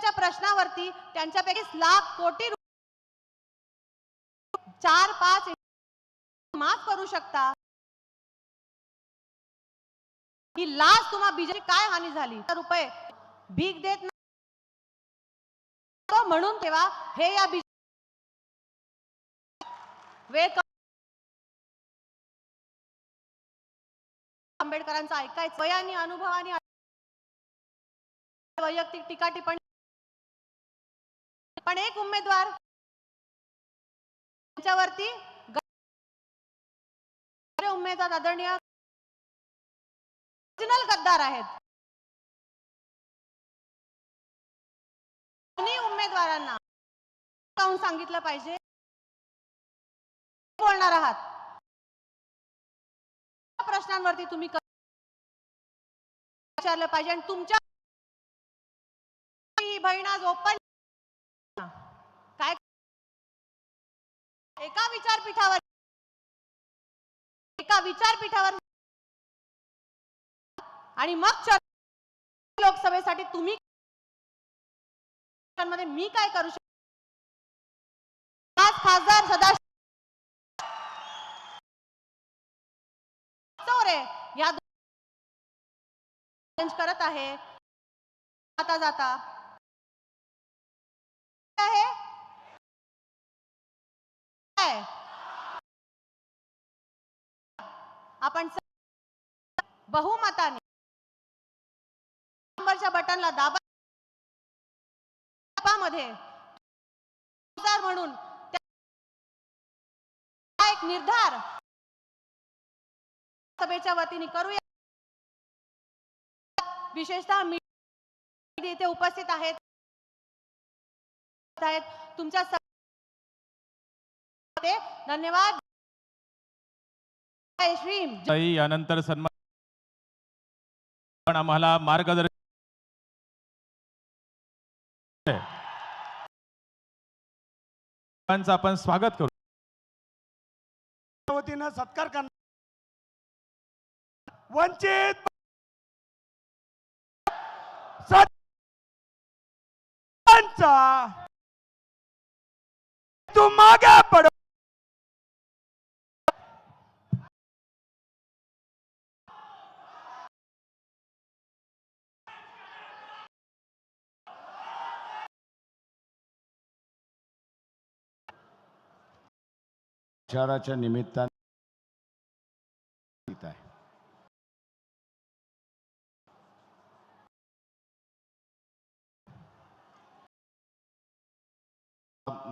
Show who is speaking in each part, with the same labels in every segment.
Speaker 1: शेतकऱ्यांच्या प्रश्नावरती त्यांच्यापैकी लाख कोटी चार पाच माफ करू शकता. ही लाच तुम्हा बीजेपी काय हानी झाली? तर रुपये भीक देत नाही म्हणून तेव्हा हे या बी वेळ क- ऐकायचं. वयाने अनुभवाने वैयक्तिक टीका टिप्पणी पण एक उमेदवार त्यांच्यावरती उमेदवार आदरणीय ओरिजिनल गद्दार आहेत. उमेदवारांना सांगितलं पाहिजे. बोलणार आहात. प्रश्नांवरती तुम्ही विचारलं पाहिजे आणि तुमच्या ही बहीण आज ओपन काय एका विचारपीठावर एका विचारपीठावर आणि मग लोकसभेसाठी तुम्ही मध्ये मी काय करू शकतो? खासदार सदाशिव या दो- करत आहे. आता जाता आहे. काय? आपण बहुमताने नंबरच्या बटनला दाबा मध्ये म्हणून एक निर्धार सभेच्या वतीने करूया. विशेषतः मी इथे उपस्थित आहेत. तुमच्या धन्यवाद.
Speaker 2: यानंतर सन्मान. पण आम्हाला मार्गदर्शन आपण स्वागत करू.
Speaker 3: वतीनं सत्कार करणार. वंचित तू मागे पड.
Speaker 4: प्रचाराच्या निमित्ताने येत आहे.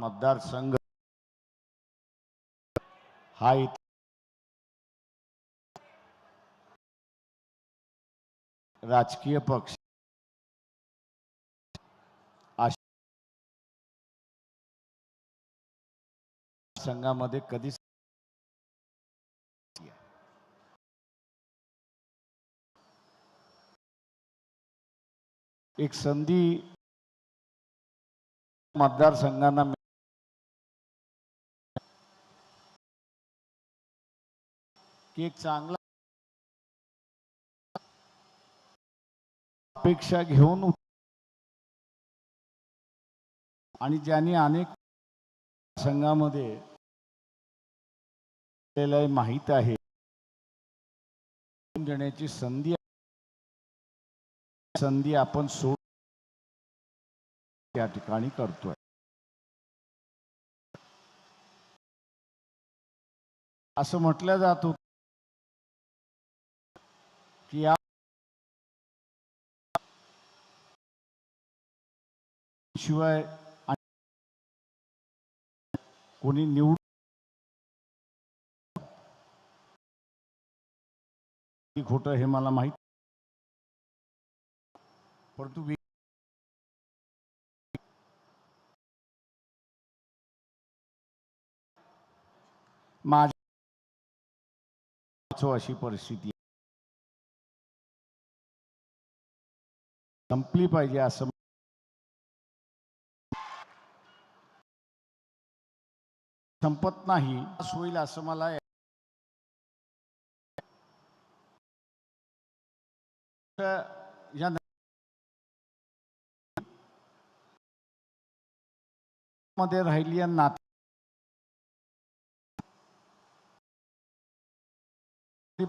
Speaker 4: मतदारसंघ हा राजकीय पक्ष संघामध्ये कधीच एक संधी मतदारसंघांना की एक चांगला अपेक्षा घेऊन आणि ज्यांनी अनेक संघामध्ये आपल्याला माहीत आहे. देण्याची संधी संधी आपण सोड त्या ठिकाणी करतोय. असं म्हटलं जात होत की या शिवाय कोणी निवड खोटं हे मला माहीत परंतु माझ्या अशी परिस्थिती संपली पाहिजे असं संपत नाही असं होईल असं मला या मध्ये राहिली आणि नाते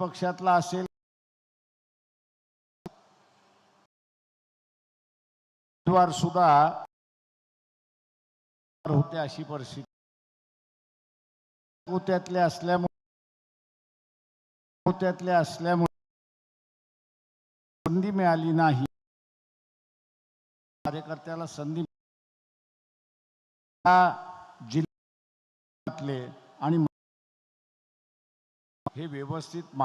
Speaker 4: पक्षातला असेल उमेदवार सुद्धा होते अशी परिस्थिती. होत्यातले असल्यामुळे होत्यातले असल्यामुळे संधी मिळाली नाही. कार्यकर्त्याला संधी जिल्ह्यातले आणि हे व्यवस्थित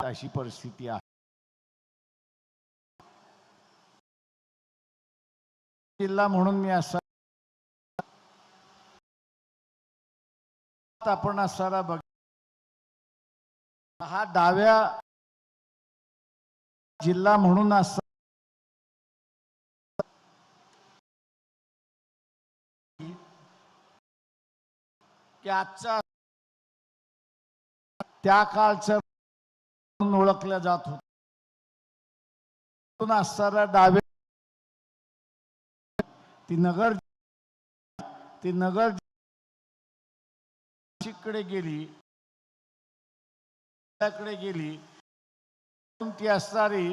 Speaker 4: अशी परिस्थिती आहे. जिल्हा म्हणून मी असा आपण असारा बघ हा डाव्या जिल्हा म्हणून की आजचा त्या काळचं ओळखल्या जात होत. असणारा डावे ती नगर ती नगर नाशिककडे गेली कडे गेली. ती असणारी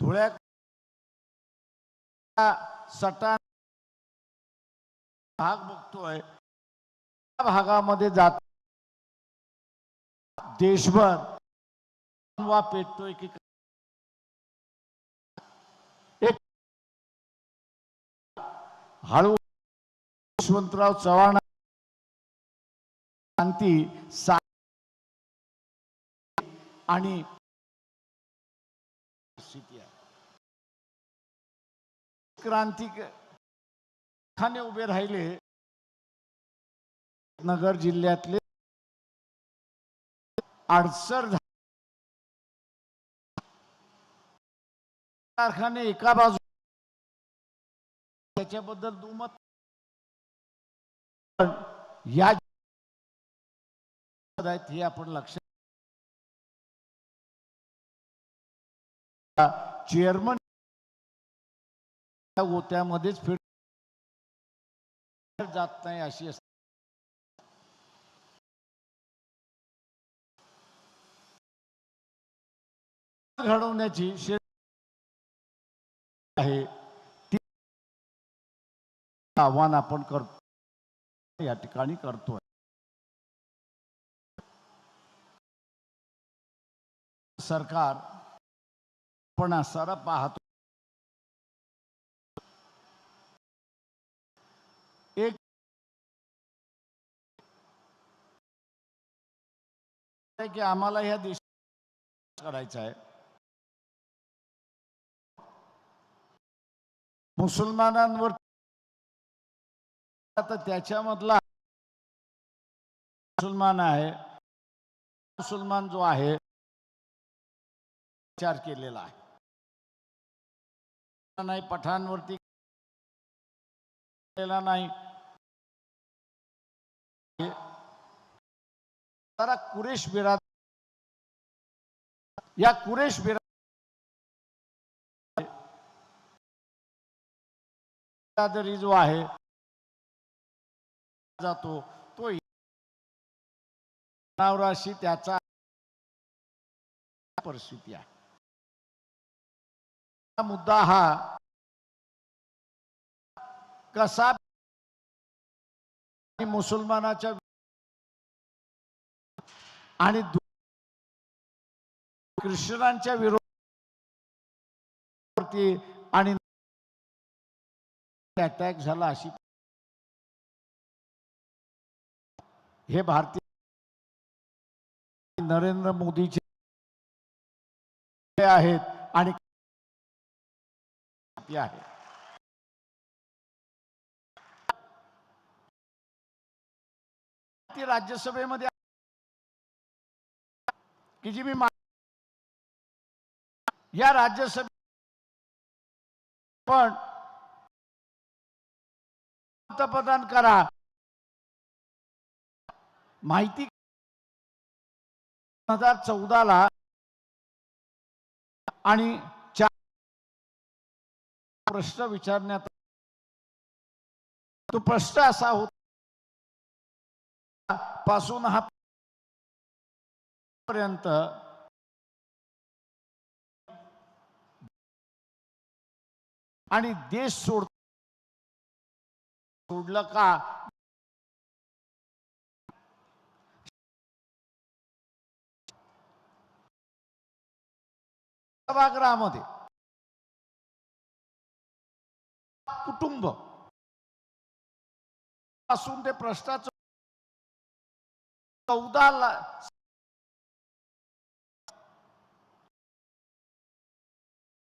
Speaker 4: धुळ्या सटा भाग बघतोय. त्या भागामध्ये जात देशभर वा पेटतोय की एक हळू यशवंतराव चव्हाण शांती सा आणि क्रांतिक क्रांती खाने उभे राहिले. नगर जिल्ह्यातले अडसर कारखाने एका बाजू त्याच्याबद्दल दुमत पण या हे आपण लक्षात चेअरमन गोत्यामध्येच फिर जात नाही अशी असते. घडवण्याची आहे. ती आव्हान आपण करतो. या ठिकाणी करतोय. सरकार पण सारा पाहतो. एक की आम्हाला ह्या देश करायचा आहे. मुसलमानांवर आता त्याच्यामधला मुसलमान आहे मुसलमान जो आहे विचार केलेला आहे. नाही पठाणवरती केलेला नाही. कुरेश बिरा या कुरेश बिरादरी जो आहे जातो. तो जनावराशी त्याचा परिस्थिती आहे. मुद्दा हा कसा मुसलमानाच्या आणि ख्रिश्चनांच्या विरोधावरती आणि अटॅक झाला अशी हे भारतीय नरेंद्र मोदीचे आहेत आणि ते आहे ती राज्यसभेमध्ये की जी मी या राज्यसभे पण पंतप्रधान करा. माहिती दोन हजार चौदाला आणि प्रश्न विचारण्यात तो प्रश्न असा होता पासून हा पर्यंत आणि देश सोड सोडलं का? सभागृहामध्ये कुटुंब. पासून ते प्रश्नाचं चौदा ला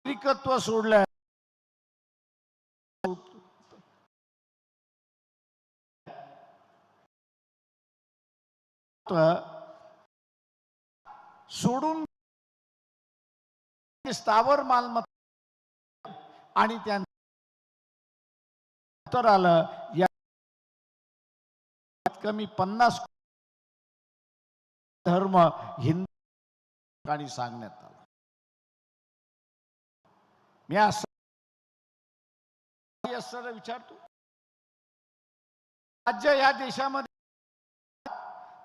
Speaker 4: नागरिकत्व सोडलंय. सोडून स्थावर मालमत्ता आणि त्यांना उत्तर आलं या कमी पन्नास धर्म हिंदू ठिकाणी सांगण्यात आला. मी असं विचारतो. राज्य या देशामध्ये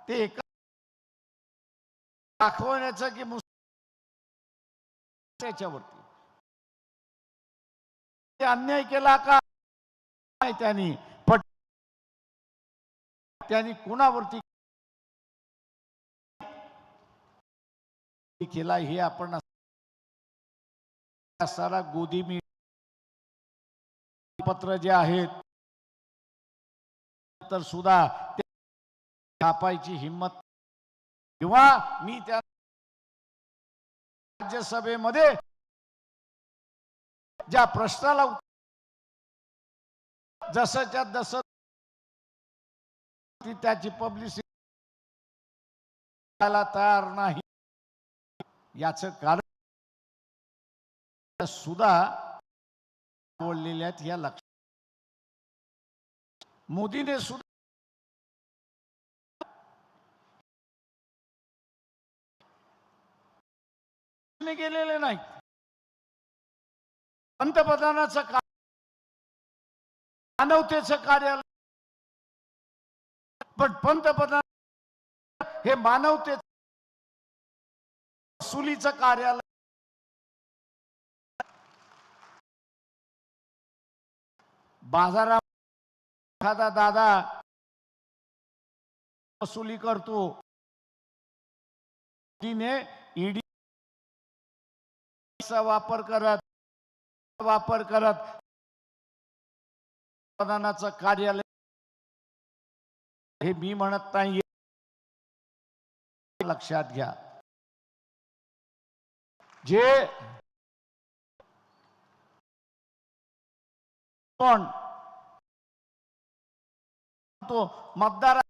Speaker 4: ते एका दाखवण्याचं की मुस्लिम त्याच्यावरती. ते अन्याय केला का? त्यांनी. पट त्यांनी कोणावरती केला हे आपण सारा गोदी मी पत्र जे आहेत तर सुद्धा छापायची हिंमत किंवा मी त्या राज्यसभेमध्ये ज्या प्रश्नाला जसंच्या जसं ती त्याची पब्लिसिटी तयार नाही. याच कारण सुद्धा बोललेल्या आहेत या लक्षात मोदीने सुद्धा गेलेले नाही पंतप्रधानाचं काम मानवतेचं कार्यालय. पण पंतप्रधान हे मानवते वसुलीचं कार्यालय. बाजारा एखादा दादा वसुली करतो. तिने ईडी वापर करत वापर करत पंतप्रधानाचं कार्यालय. हे मी म्हणत नाही. लक्षात घ्या. जे पण तो मतदार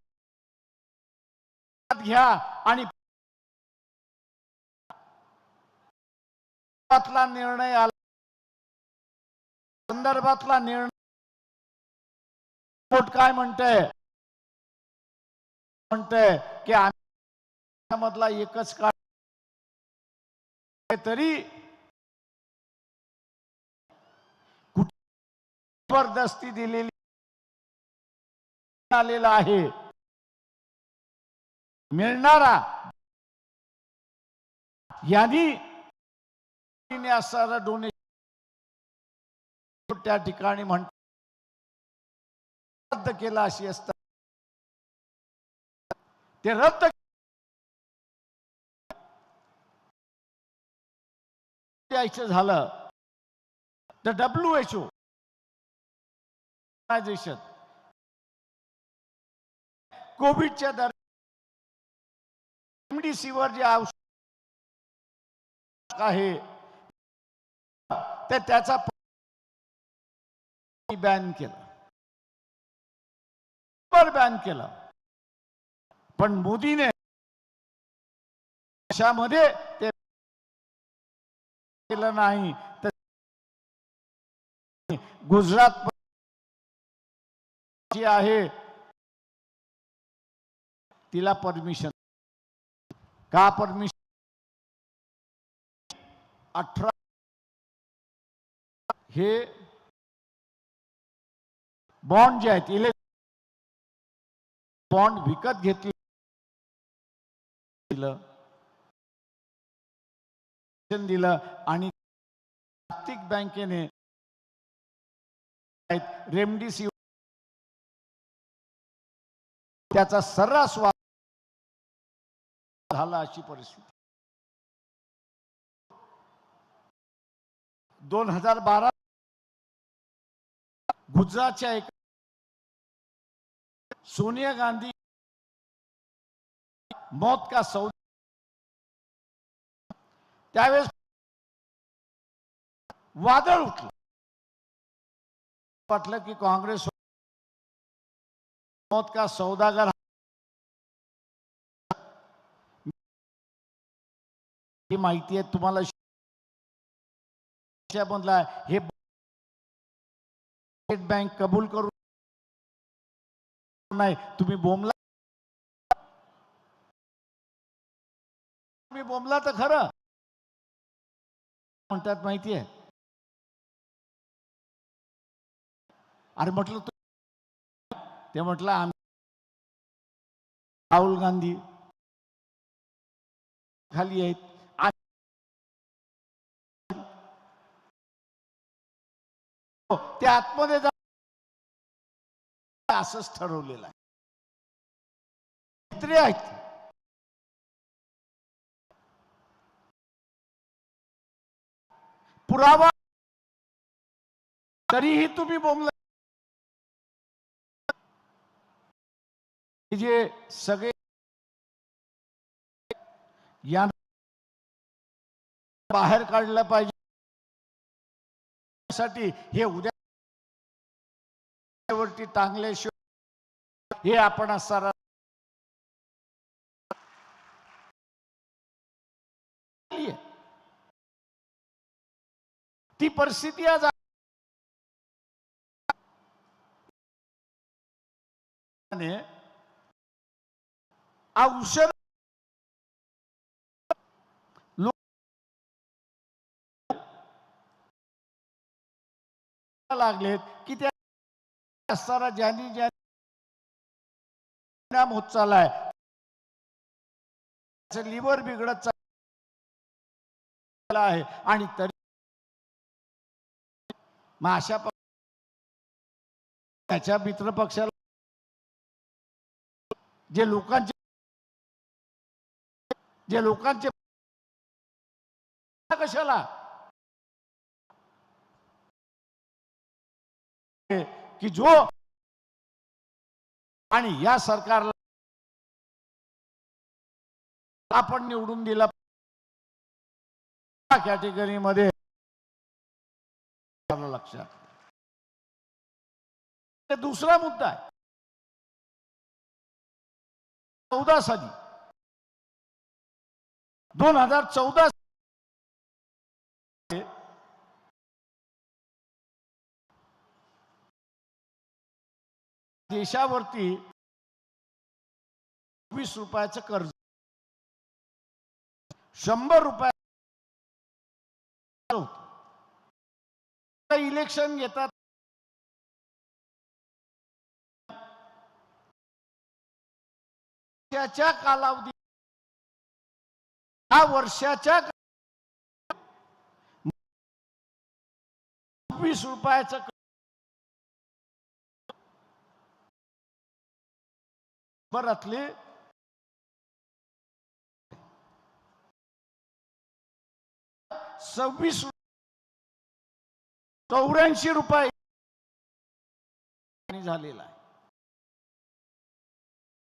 Speaker 4: घ्या आणि संदर्भातला निर्णय आला. संदर्भातला निर्णय रिपोर्ट काय म्हणतंय? म्हणतंय की आम्ही मधला एकच काळ तरी जबरदस्ती दिलेली आलेला आहे. मिळणारा यांनी असणारा डोनेशन त्या ठिकाणी म्हणतात रद्द केला अशी असतात ते रद्द द्यायचं झालं. तर डब्ल्यू एच ओ ऑर्गनायझेशन कोविडच्या दर एमडीसीवर जे औषध आहे तर त्याचा बॅन केला. बॅन केला. पण मोदीने देशामध्ये ते केलं नाही. तर गुजरात जी आहे तिला परमिशन का परमिशन अठरा हे बॉन्ड जे आहेत इले बॉन्ड विकत घेतले. दिलं. दिलं आणि जागतिक बँकेने रेमडिसिव्हिर त्याचा सर्रास वापर झाला अशी परिस्थिती. दोन हजार बारा गुजरातच्या एका सोनिया गांधी मौत का सौदा त्यावेळेस वादळ उठलं वाटलं की काँग्रेस मौत का सौदागर ही माहिती आहे तुम्हाला मधला हे स्टेट बँक कबूल करू नाही तुम्ही बोमला तुम्ही बोमला तर खरं. म्हणतात माहिती आहे अरे म्हटलं तू ते म्हटलं आम्ही राहुल गांधी खाली आहेत. हो, ते आतमध्ये जा असंच ठरवलेलं आहे. मैत्री आहेत. पुरावा तरीही तुम्ही बोमला जे सगळे या बाहेर काढलं पाहिजे. साठी हे उद्या वरती टांगल्याशिवाय हे आपण असणार ती परिस्थिती आज औषध लोक लागलेत की त्या असताना ज्यांनी ज्यांनी परिणाम होत चाललाय लिव्हर बिघडत चालला आहे. आणि तरी मग अशा त्याच्या मित्र पक्षाला जे लोकांचे जे लोकांचे कशाला? की जो आणि या सरकारला आपण निवडून दिला. कॅटेगरीमध्ये लक्षात ते दुसरा मुद्दा आहे. चौदा साली. दोन हजार चौदा देशावरती वीस रुपयाचं कर्ज शंभर रुपया इलेक्शन घेतात त्याच्या कालावधी या वर्षाच्या वीस रुपयाचं बरातले सव्वीस चौऱ्याऐंशी रुपये झालेला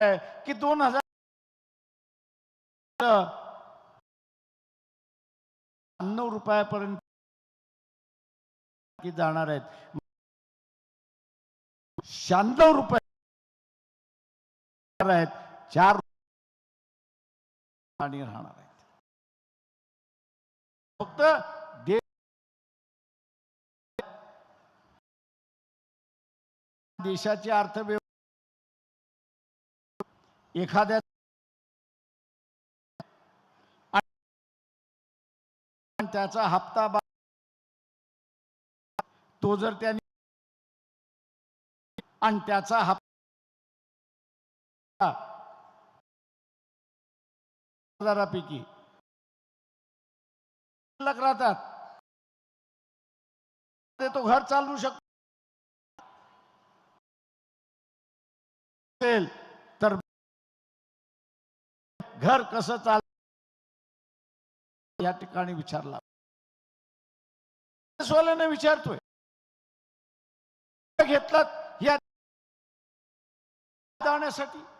Speaker 4: आहे. की दोन हजार नऊ रुपयापर्यंत जाणार आहेत. शहाण्णव रुपये आहेत. चार आणि राहणार आहेत. फक्त देशाची अर्थव्यवस्था एखाद्या त्याचा हप्ता तो जर त्याने आणि त्याचा हप्ता हजारापैकी. शिल्लक राहतात. ते तो घर चालू शकतो. असेल तर घर कसं चाल या ठिकाणी विचारला. सोल्याने विचारतोय. घेतलात या जाण्यासाठी.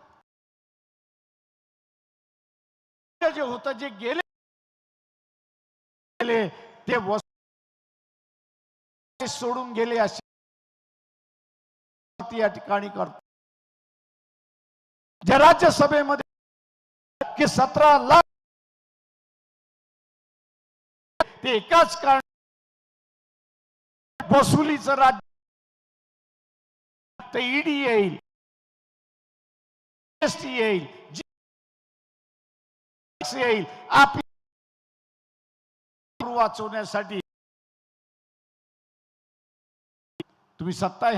Speaker 4: जे होत जे गेले गेले ते वस्तू सोडून गेले असे या ठिकाणी करतो. ज्या राज्यसभेमध्ये की सतरा लाख ते एकाच कारण वसुलीचं राज्य ते ईडी येईल एसटी येईल GST येईल आपली वाचवण्यासाठी तुम्ही सत्ता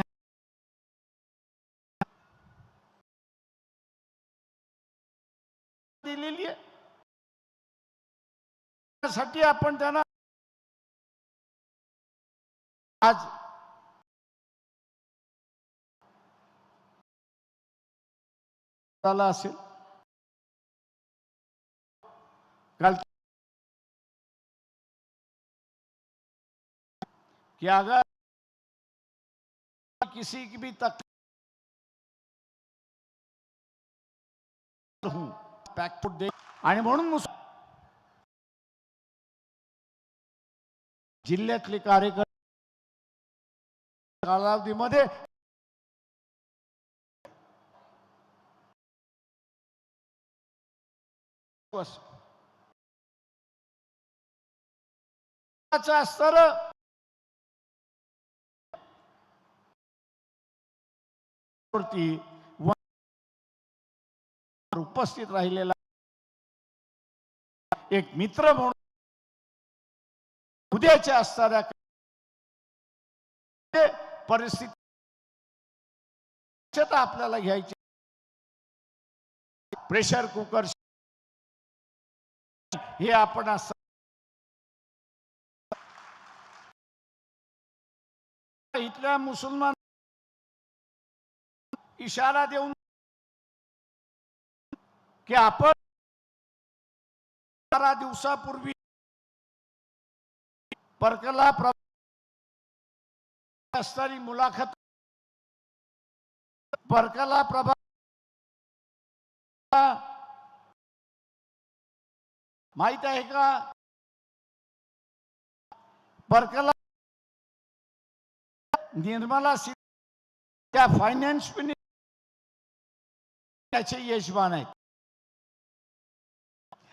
Speaker 4: दिलेली आहे. त्यासाठी आपण त्यांना आज झाला असेल काल कि अगर किसी की भी तक हूं दे आणि म्हणून जिल्ह्यातले कार्यकर्ते कालावधीमध्ये असतं उपस्थित राहिलेला एक मित्र म्हणून उद्याच्या असणाऱ्या परिस्थिती आपल्याला घ्यायची प्रेशर कुकर हे आपण इथल्या मुसलमान इशारा देऊन की आपण बारा दिवसापूर्वी परकला प्र असणारी मुलाखत परकला प्रभा माहित आहे का? परकला निर्मला सी त्या फायनान्स त्याचे यशमान आहेत.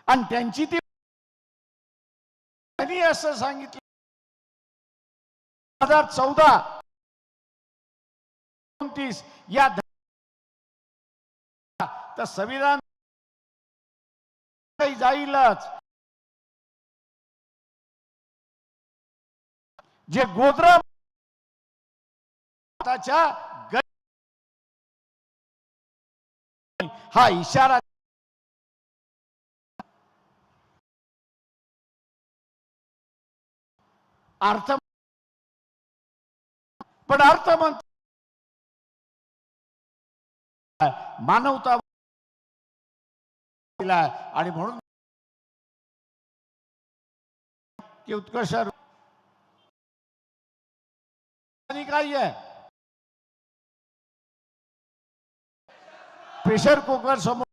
Speaker 4: आणि त्यांची ती त्यांनी असं सांगितलं. हजार चौदा एकोणतीस या तर संविधान जाईलच. जे गोद्रा हा इशारा अर्थ पण अर्थ मानवता आणि म्हणून उत्कर्ष आणि काय आहे. प्रेशर कुकर समोर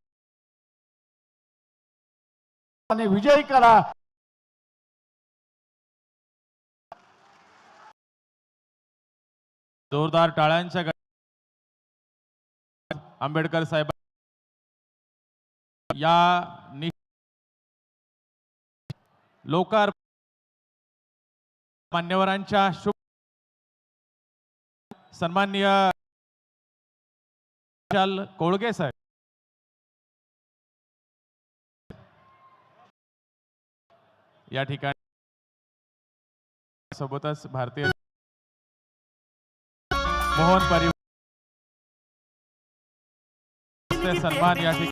Speaker 4: आणि विजय करा.
Speaker 2: जोरदार टाळ्यांच्या आंबेडकर साहेब या लोकार मान्यवरांच्या शुभ सन्माननीय विशाल कोळगे साहेब. या ठिकाणी सोबतच भारतीय मोहन परिवार सन्मान या ठिकाणी